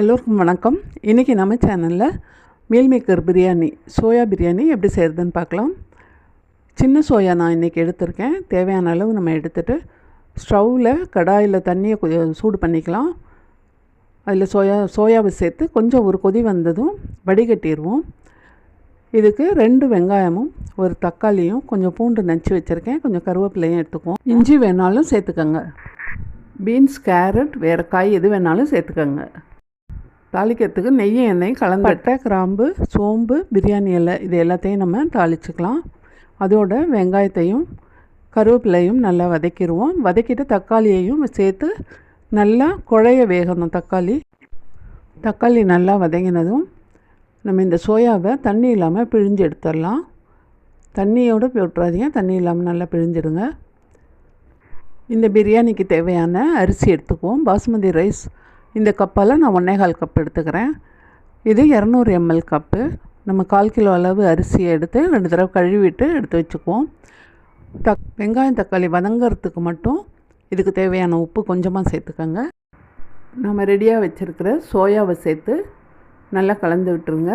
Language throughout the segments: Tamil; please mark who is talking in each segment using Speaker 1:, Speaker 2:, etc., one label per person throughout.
Speaker 1: எல்லோருக்கும் வணக்கம். இன்றைக்கி நம்ம சேனலில் meal maker biryani soya biryani எப்படி செய்கிறதுன்னு பார்க்கலாம். சின்ன சோயா நான் இன்றைக்கி எடுத்திருக்கேன். தேவையான அளவு நம்ம எடுத்துகிட்டு ஸ்டவ்வில் கடாயில் தண்ணியை கொஞ்சம் சூடு பண்ணிக்கலாம். அதில் சோயா சோயாவை சேர்த்து கொஞ்சம் ஒரு கொதி வந்ததும் வடிகட்டிடுவோம் இதுக்கு ரெண்டு வெங்காயமும் ஒரு தக்காளியும் கொஞ்சம் பூண்டு நச்சு வச்சுருக்கேன். கொஞ்சம் கருவேப்பிலையும் எடுத்துக்குவோம். இஞ்சி வேணாலும் சேர்த்துக்கோங்க. பீன்ஸ் கேரட் வேறு காய் எது வேணாலும் சேர்த்துக்கோங்க. தாளிக்கிறதுக்கு நெய்யும் எண்ணெய் கலந்து பட்டை கிராம்பு சோம்பு பிரியாணி இலை இது எல்லாத்தையும் நம்ம தாளிச்சுக்கலாம். அதோட வெங்காயத்தையும் கருவேப்பிலையும் நல்லா வதக்கிடுவோம். வதக்கிட்டு தக்காளியையும் சேர்த்து நல்லா குழைய வேகணும் தக்காளி. தக்காளி நல்லா வதங்கினதும் நம்ம இந்த சோயாவை தண்ணி இல்லாமல் பிழிஞ்சு எடுத்துடலாம். தண்ணியோடு விட்டுறாதீங்க தண்ணி இல்லாமல் நல்லா பிழிஞ்சிடுங்க. இந்த பிரியாணிக்கு தேவையான அரிசி எடுத்துக்குவோம். பாஸ்மதி ரைஸ் இந்த கப்பால் நான் ஒன்றே கால் கப் எடுத்துக்கிறேன். இது இரநூறு எம்எல் கப்பு நம்ம கால் கிலோ அளவு அரிசியை எடுத்து ரெண்டு தடவை கழுவிட்டு எடுத்து வச்சுக்குவோம். தக் வெங்காயம் தக்காளி வதங்கிறதுக்கு மட்டும் இதுக்கு தேவையான உப்பு கொஞ்சமாக சேர்த்துக்கோங்க. நம்ம ரெடியாக வச்சுருக்கிற சோயாவை சேர்த்து நல்லா கலந்து விட்டுருங்க.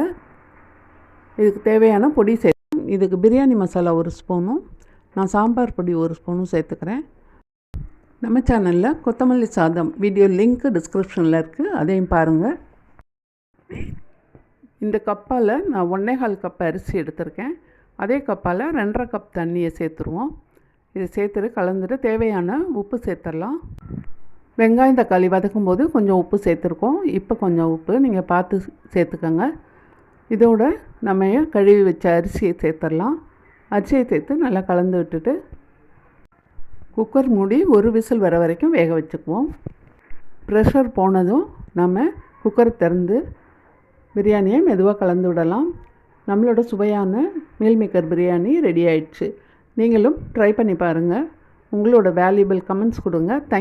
Speaker 1: இதுக்கு தேவையான பொடி சேர்த்து இதுக்கு பிரியாணி மசாலா ஒரு ஸ்பூனும் நான் சாம்பார் பொடி ஒரு ஸ்பூனும் சேர்த்துக்கிறேன். நம்ம சேனலில் கொத்தமல்லி சாதம் வீடியோ லிங்க் டிஸ்கிரிப்ஷனில் இருக்குது அதையும் பாருங்கள் இந்த கப்பால் நான் ஒன்றே கால் கப் அரிசி எடுத்திருக்கேன். அதே கப்பால் ரெண்டரை கப் தண்ணியை சேர்த்துருவோம். இதை சேர்த்துட்டு கலந்துட்டு தேவையான உப்பு சேர்த்துடலாம். வெங்காயம் தக்காளி வதக்கும் போது கொஞ்சம் உப்பு சேர்த்துருக்கோம். இப்போ கொஞ்சம் உப்பு நீங்கள் பார்த்து சேர்த்துக்கோங்க. இதோட நம்ம கழுவி வச்ச அரிசியை சேர்த்துடலாம். அரிசியை சேர்த்து நல்லா கலந்து விட்டுட்டு குக்கர் மூடி ஒரு விசில் வர வரைக்கும் வேக வச்சுக்குவோம். ப்ரெஷர் போனதும் நம்ம குக்கர் திறந்து பிரியாணியை மெதுவாக கலந்து விடலாம். நம்மளோட சுவையான மீல்மேக்கர் பிரியாணி ரெடி ஆயிடுச்சு. நீங்களும் ட்ரை பண்ணி பாருங்கள் உங்களோட வேல்யூபிள் கமெண்ட்ஸ் கொடுங்க. தேங்க்